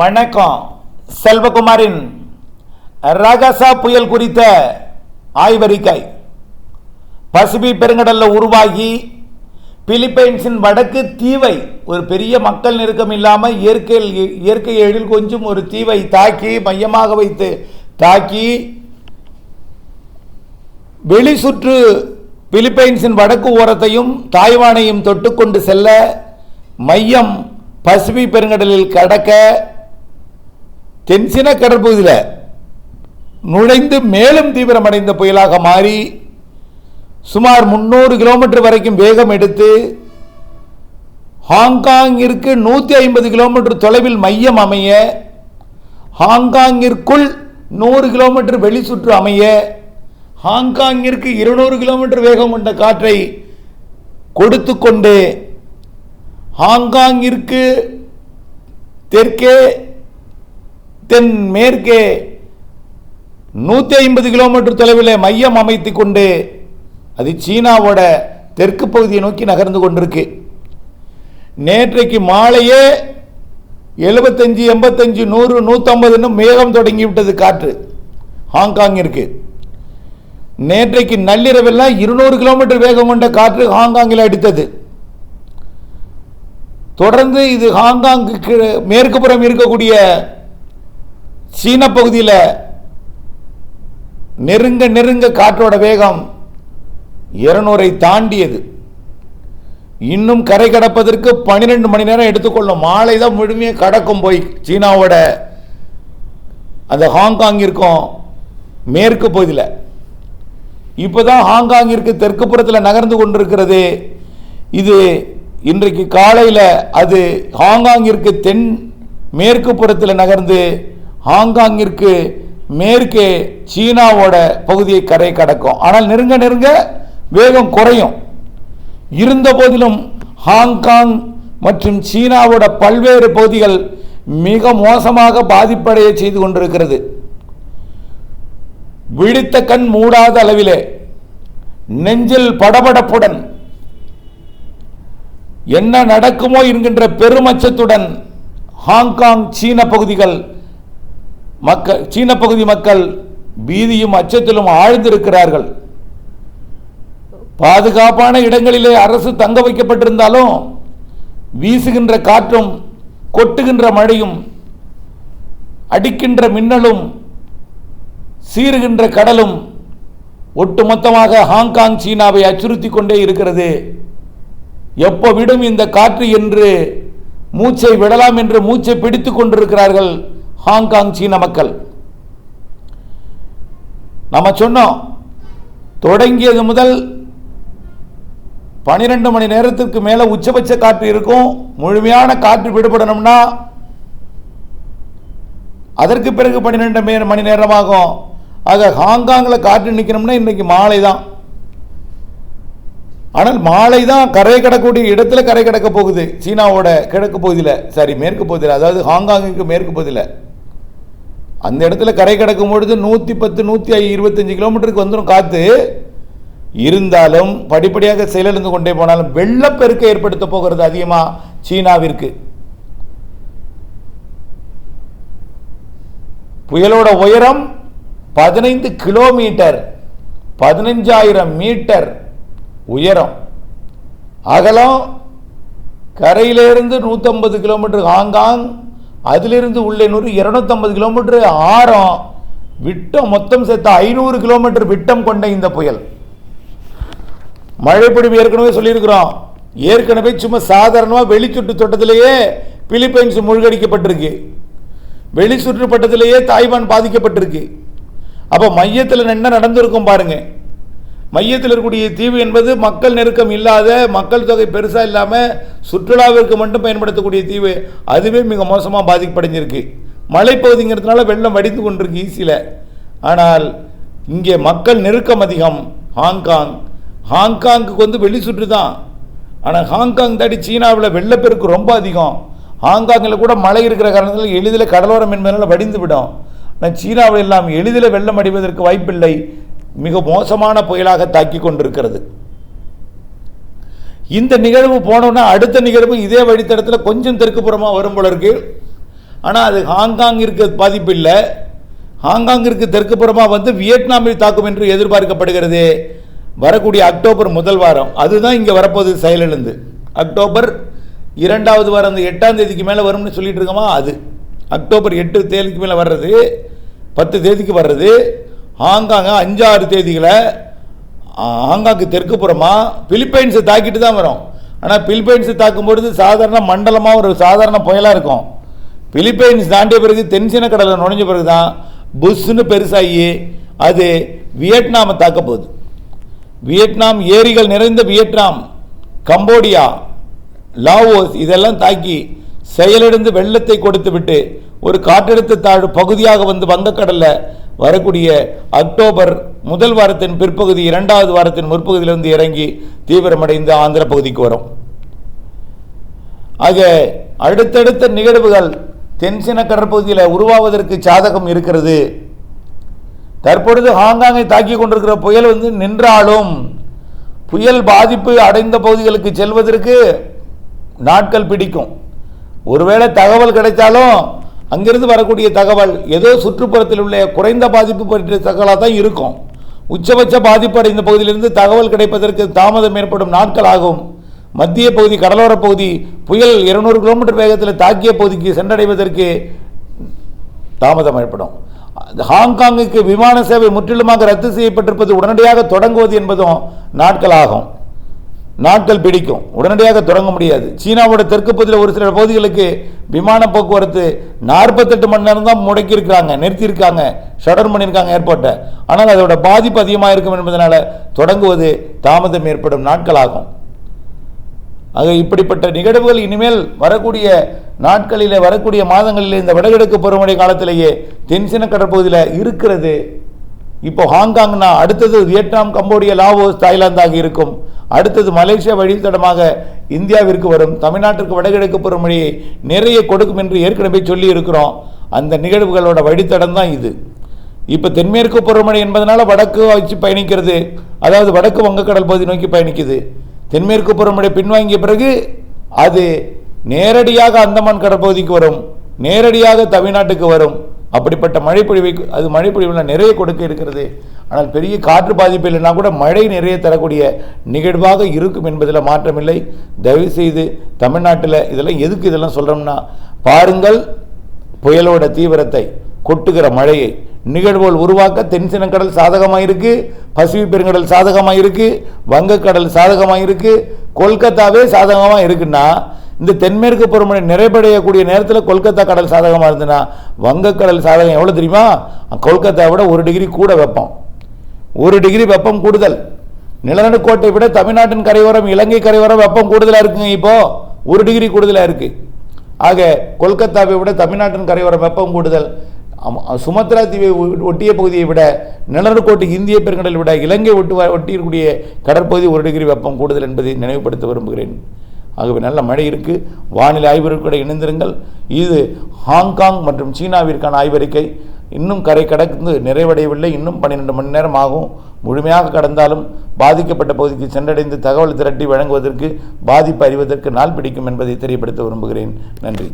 வணக்கம். செல்வகுமாரின் ரகசா புயல் குறித்த ஆய்வறிக்கை. பசிபிக் பெருங்கடலில் உருவாகி பிலிப்பைன்ஸின் வடக்கு தீவை ஒரு பெரிய மக்கள் நெருக்கம் இல்லாமல் இயற்கை இயற்கை எழில் கொஞ்சம் ஒரு தீவை தாக்கி மையமாக வைத்து தாக்கி வெளி சுற்று பிலிப்பைன்ஸின் வடக்கு ஓரத்தையும் தாய்வானையும் தொட்டுக்கொண்டு செல்ல மையம் பசிபிக் பெருங்கடலில் கடக்க தென்சின கடற்பகுதியில் நுழைந்து மேலும் தீவிரமடைந்த புயலாக மாறி சுமார் முந்நூறு கிலோமீட்டர் வரைக்கும் வேகம் எடுத்து ஹாங்காங்கிற்கு நூற்றி ஐம்பது கிலோமீட்டர் தொலைவில் மையம் அமைய ஹாங்காங்கிற்குள் நூறு கிலோமீட்டர் வெளி சுற்று அமைய ஹாங்காங்கிற்கு இருநூறு கிலோமீட்டர் வேகம் கொண்ட காற்றை கொடுத்து கொண்டு ஹாங்காங்கிற்கு தெற்கே தென் மேற்கே நூற்றி ஐம்பது கிலோமீட்டர் தொலைவில் மையம் அமைத்து கொண்டு அது சீனாவோட தெற்கு பகுதியை நோக்கி நகர்ந்து கொண்டிருக்கு. நேற்றைக்கு மாலையே எழுபத்தஞ்சு எண்பத்தஞ்சு நூறு நூற்றம்பதுன்னு மேகம் தொடங்கி விட்டது காற்று. ஹாங்காங்கிற்கு. நேற்றைக்கு நள்ளிரவெல்லாம் இருநூறு கிலோமீட்டர் வேகம் கொண்ட காற்று ஹாங்காங்கில் அடித்தது. தொடர்ந்து இது ஹாங்காங்குக்கு மேற்கு புறம் இருக்கக்கூடிய சீன பகுதியில் நெருங்க நெருங்க காற்றோட வேகம் இருநூறை தாண்டியது. இன்னும் கரை கடப்பதற்கு பன்னிரெண்டு மணி நேரம் எடுத்துக்கொள்ளும். மாலை தான் முழுமையாக கடக்கும் போய் சீனாவோட அந்த ஹாங்காங் இருக்கும் மேற்கு பகுதியில். இப்போதான் ஹாங்காங்கிற்கு தெற்கு புறத்தில் நகர்ந்து கொண்டிருக்கிறது. இது இன்றைக்கு காலையில் அது ஹாங்காங்கிற்கு தென் மேற்கு புறத்தில் நகர்ந்து ஹாங்காங்கிற்கு மேற்கே சீனாவோட பகுதியை கரை கடக்கும். ஆனால் நெருங்க நெருங்க வேகம் குறையும். இருந்த போதிலும் ஹாங்காங் மற்றும் சீனாவோட பல்வேறு பகுதிகள் மிக மோசமாக பாதிப்படைய செய்து கொண்டிருக்கிறது. விழித்த கண் மூடாத அளவிலே நெஞ்சில் படபடப்புடன் என்ன நடக்குமோ என்கின்ற பெருமச்சத்துடன் ஹாங்காங் சீன பகுதிகள் மக்கள் சீன பகுதி மக்கள் பீதியும் அச்சத்திலும் ஆழ்ந்திருக்கிறார்கள். பாதுகாப்பான இடங்களிலே அரசு தங்க வைக்கப்பட்டிருந்தாலும் வீசுகின்ற காற்றும் கொட்டுகின்ற மழையும் அடிக்கின்ற மின்னலும் சீறுகின்ற கடலும் ஒட்டுமொத்தமாக ஹாங்காங் சீனாவை அச்சுறுத்தி கொண்டே இருக்கிறது. எப்போ விடும் இந்த காற்று என்று மூச்சை விடலாம் என்று மூச்சை பிடித்து கொண்டிருக்கிறார்கள் ஹாங்காங் சீன மக்கள். நம்ம சொன்னோம் தொடங்கியது முதல் பனிரெண்டு மணி நேரத்திற்கு மேலே உச்சபட்ச காற்று இருக்கும். முழுமையான காற்று விடுபடணும்னா அதற்கு பிறகு பன்னிரெண்டு மணி நேரமாகும். ஆக ஹாங்காங்கில் காற்று நிற்கணும்னா இன்றைக்கி மாலை தான் ஆனால் மாலை தான் கரை கடக்கூடிய இடத்துல கரை கடக்க போகுது. சீனாவோட கிழக்கு பகுதியில் சாரி மேற்கு பகுதியில் அதாவது ஹாங்காங்குக்கு மேற்கு பகுதியில். அந்த இடத்துல கரை கடக்கும் பொழுது நூற்றி பத்து நூற்றி இருபத்தஞ்சி கிலோமீட்டருக்கு வந்துடும் காற்று இருந்தாலும் படிப்படியாக செயலிழந்து கொண்டே போனாலும் வெள்ளப்பெருக்கை ஏற்படுத்த போகிறது அதிகமாக சீனாவிற்கு. புயலோட உயரம் பதினைந்து கிலோமீட்டர் பதினஞ்சாயிரம் மீட்டர் உயரம். அகலம் கரையிலிருந்து நூற்றம்பது கிலோமீட்டர் ஹாங்காங் அதிலிருந்து உள்ளே நூறு இரநூத்தம்பது கிலோமீட்டர் ஆரம் விட்டம் மொத்தம் சேர்த்து ஐநூறு கிலோமீட்டர் விட்டம் கொண்ட இந்த புயல். மழைப்பொழிவு ஏற்கனவே சொல்லியிருக்கிறோம். ஏற்கனவே சும்மா சாதாரணமாக வெளிச்சுட்டு தோட்டத்திலேயே பிலிப்பைன்ஸ் மூழ்கடிக்கப்பட்டிருக்கு. வெளி சுற்றுப்பட்டத்திலேயே தாய்வான் பாதிக்கப்பட்டிருக்கு. அப்போ மையத்தில் என்ன நடந்திருக்கும் பாருங்க. மையத்தில் இருக்கக்கூடிய தீவு என்பது மக்கள் நெருக்கம் இல்லாத மக்கள் தொகை பெருசாக இல்லாமல் சுற்றுலாவிற்கு மட்டும் பயன்படுத்தக்கூடிய தீவு அதுவே மிக மோசமாக பாதிப்படைஞ்சிருக்கு. மலைப்பகுதிங்கிறதுனால வெள்ளம் வடித்து கொண்டிருக்கு ஈஸியில் ஆனால் இங்கே மக்கள் நெருக்கம் அதிகம். ஹாங்காங். ஹாங்காங்குக்கு வந்து வெளி சுற்று தான். ஆனால் ஹாங்காங் தாடி சீனாவில் வெள்ளப்பெருக்கு ரொம்ப அதிகம். ஹாங்காங்கில் கூட மழை இருக்கிற காரணத்தில் எளிதில் கடலோரம் என்பதனால் வடிந்து விடும். ஆனால் சீனாவில் எல்லாம் எளிதில் வெள்ளம் அடிவதற்கு வாய்ப்பில்லை. மிக மோசமான புயலாக தாக்கி கொண்டிருக்கிறது. இந்த நிகழ்வு போனோன்னா அடுத்த நிகழ்வு இதே வழித்தடத்தில் கொஞ்சம் தெற்கு புறமாக வரும் போல இருக்கு. ஆனால் அது ஹாங்காங்கிற்கு பாதிப்பு இல்லை. ஹாங்காங்கிற்கு தெற்கு புறமாக வந்து வியட்நாமில் தாக்கும் என்று எதிர்பார்க்கப்படுகிறது. வரக்கூடிய அக்டோபர் முதல் வாரம். அதுதான் இங்கே வரப்போகுது செயலிழந்து அக்டோபர் இரண்டாவது வாரம் அந்த எட்டாம் தேதிக்கு மேலே வரும்னு சொல்லிட்டு இருக்கோமா? அது. அக்டோபர் எட்டு தேதிக்கு மேலே வர்றது பத்து தேதிக்கு வர்றது ஹாங்காங்க அஞ்சாறு தேதிகளை ஹாங்காங்கு தெற்கு புறமாக பிலிப்பைன்ஸை தாக்கிட்டு தான் வரும். ஆனால் பிலிப்பைன்ஸை தாக்கும் பொழுது சாதாரண மண்டலமாக ஒரு சாதாரண புயலாக இருக்கும். பிலிப்பைன்ஸ் தாண்டிய பிறகு தென்சீன கடலில் நுழைஞ்ச பிறகு தான் புஷ்ஷுன்னு பெருசாகி அது வியட்நாமை தாக்க போகுது. வியட்நாம் ஏரிகள் நிறைந்த வியட்நாம் கம்போடியா லாவோஸ் இதெல்லாம் தாக்கி செயலிழந்து வெள்ளத்தை கொடுத்து விட்டு ஒரு காற்றழுத்த தாழ்வு பகுதியாக வந்து வங்கக்கடலில் வரக்கூடிய அக்டோபர் முதல் வாரத்தின் பிற்பகுதி இரண்டாவது வாரத்தின் முற்பகுதியிலிருந்து இறங்கி தீவிரமடைந்து ஆந்திர பகுதிக்கு வரும். ஆக அடுத்தடுத்த நிகழ்வுகள் தென்சீன கடற்பகுதியில் உருவாவதற்கு சாதகம் இருக்கிறது. தற்பொழுது ஹாங்காங்கை தாக்கி கொண்டிருக்கிற புயல் வந்து நின்றாலும் புயல் பாதிப்பு அடைந்த பகுதிகளுக்கு செல்வதற்கு நாட்கள் பிடிக்கும். ஒருவேளை தகவல் கிடைத்தாலும் அங்கிருந்து வரக்கூடிய தகவல் ஏதோ சுற்றுப்புறத்தில் உள்ள குறைந்த பாதிப்பு பற்றிய தகவலாக தான் இருக்கும். உச்சபட்ச பாதிப்பு அடைந்த பகுதியிலிருந்து தகவல் கிடைப்பதற்கு தாமதம் ஏற்படும் நாட்கள் ஆகும் மத்திய பகுதி கடலோர பகுதி புயல் இருநூறு கிலோமீட்டர் வேகத்தில் தாக்கிய பகுதிக்கு சென்றடைவதற்கு தாமதம் ஏற்படும். அது ஹாங்காங்குக்கு விமான சேவை முற்றிலுமாக ரத்து செய்யப்பட்டிருப்பது உடனடியாக தொடங்குவது என்பதும் நாட்கள் ஆகும் நாட்கள் பிடிக்கும். உடனடியாக தொடங்க முடியாது. சீனாவோட தெற்கு பகுதியில் ஒரு சில பகுதிகளுக்கு விமான போக்குவரத்து நாற்பத்தெட்டு மணி நேரம் தான் முடக்கியிருக்கிறாங்க நிறுத்தியிருக்காங்க ஷடர் பண்ணியிருக்காங்க ஏர்போர்ட்டை. ஆனால் அதோட பாதிப்பு அதிகமாக இருக்கும் என்பதனால தொடங்குவது தாமதம் ஏற்படும் நாட்கள் ஆகும் ஆக இப்படிப்பட்ட நிகழ்வுகள் இனிமேல் வரக்கூடிய நாட்களிலே வரக்கூடிய மாதங்களிலே இந்த வடகிழக்கு பருவமழை காலத்திலேயே தென்சீன கடற்பகுதியில் இருக்கிறது. இப்போ ஹாங்காங்னா அடுத்தது வியட்நாம் கம்போடியா லாவோஸ் தாய்லாந்தாக இருக்கும் அடுத்தது மலேசியா வழித்தடமாக இந்தியாவிற்கு வரும் தமிழ்நாட்டிற்கு வடகிழக்கு பருவமழையை நிறைய கொடுக்கும் என்று ஏற்கனவே சொல்லி இருக்கிறோம் அந்த நிகழ்வுகளோட வழித்தடம் தான் இது. இப்போ தென்மேற்கு பருவமழை என்பதனால வடக்கு வச்சு பயணிக்கிறது. அதாவது வடக்கு வங்கக்கடல் பகுதி நோக்கி பயணிக்குது. தென்மேற்கு பருவமழை பின்வாங்கிய பிறகு அது நேரடியாக அந்தமான் கடற்பகுதிக்கு வரும். நேரடியாக தமிழ்நாட்டுக்கு வரும். அப்படிப்பட்ட மழைப்பொழிவை அது மழைப்பொழிவில் நிறைய கொடுக்க இருக்கிறது. ஆனால் பெரிய காற்று பாதிப்பு இல்லைன்னா கூட மழை நிறைய தரக்கூடிய நிகழ்வாக இருக்கும் என்பதில் மாற்றமில்லை. தயவு செய்து தமிழ்நாட்டில் இதெல்லாம் எதுக்கு இதெல்லாம் சொல்கிறோம்னா பாருங்கள் புயலோட தீவிரத்தை கொட்டுகிற மழையை. நிகழ்வுகள் உருவாக்க தென்சினக்கடல் சாதகமாக இருக்குது பசிபிக் பெருங்கடல் சாதகமாக இருக்குது வங்கக்கடல் சாதகமாக இருக்குது கொல்கத்தாவே சாதகமாக இருக்குன்னா இந்த தென்மேற்கு பருவமழை நிறைவடையக்கூடிய நேரத்தில் கொல்கத்தா கடல் சாதகமாக இருந்ததுன்னா வங்கக்கடல் சாதகம் எவ்வளோ தெரியுமா? கொல்கத்தாவை விட ஒரு டிகிரி கூட வெப்பம். ஒரு டிகிரி வெப்பம் கூடுதல். நிலநடுக்கோட்டை விட தமிழ்நாட்டின் கரையோரம் இலங்கை கரையோரம் வெப்பம் கூடுதலாக இருக்குங்க இப்போது ஒரு டிகிரி கூடுதலாக இருக்குது ஆக கொல்கத்தாவை விட தமிழ்நாட்டின் கரையோரம் வெப்பம் கூடுதல். சுமத்ரா தீவை ஒட்டிய பகுதியை விட நிலநடுக்கோட்டு இந்திய பெருங்கடலை விட இலங்கை ஒட்டு ஒட்டியிருக்கூடிய கடற்பகுதி ஒரு டிகிரி வெப்பம் கூடுதல் என்பதை நினைவுபடுத்த விரும்புகிறேன். ஆகவே நல்ல மழை இருக்குது வானிலை ஆய்வறிக்கூட இணைந்திருங்கள். இது ஹாங்காங் மற்றும் சீனாவிற்கான ஆய்வறிக்கை. இன்னும் கரை கடந்து நிறைவடையவில்லை. இன்னும் பன்னிரெண்டு மணி நேரம் ஆகும். முழுமையாக கடந்தாலும் பாதிக்கப்பட்ட பகுதிக்கு சென்றடைந்து தகவல் திரட்டி வழங்குவதற்கு பாதிப்பு அறிவதற்கு நாள் பிடிக்கும் என்பதை தெரியப்படுத்த விரும்புகிறேன். நன்றி.